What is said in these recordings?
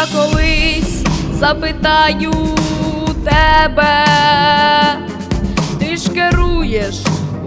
Я колись запитаю тебе, ти ж керуєш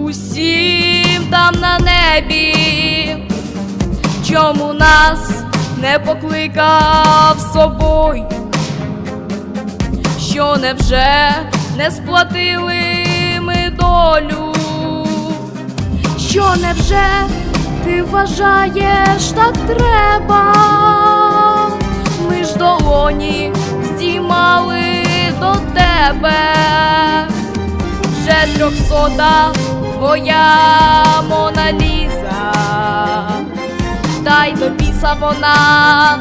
усім там на небі, чому нас не покликав собою? Що невже не сплатили ми долю? Що невже ти вважаєш так треба? Долоні здіймали до тебе, вже трьохсота твоя Моналіза, та й до біса вона,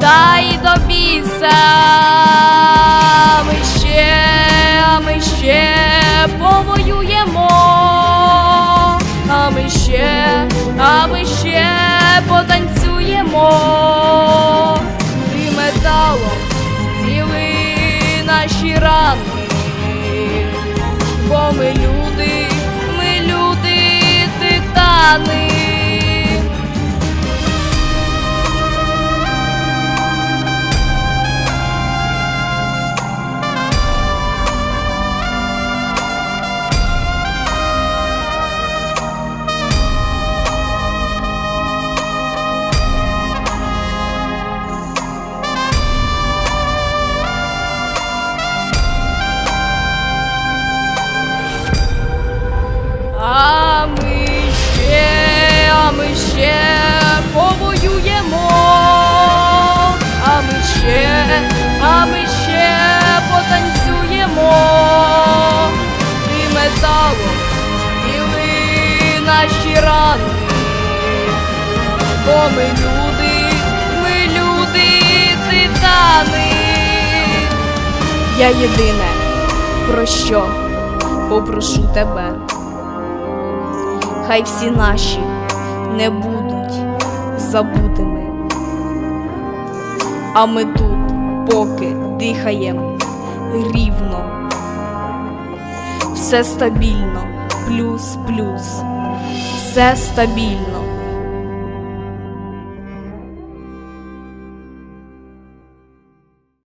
та й до біса, ми ще, ми ще повоюємо, а ми ще, а ми ще потанцюємо, наші рани, бо ми люди, ми люди, титани. Рани, бо ми люди, ми люди, титани. Я єдине, про що попрошу тебе. Хай всі наші не будуть забутими. А ми тут поки дихаємо рівно. Все стабільно, плюс-плюс, все стабільно.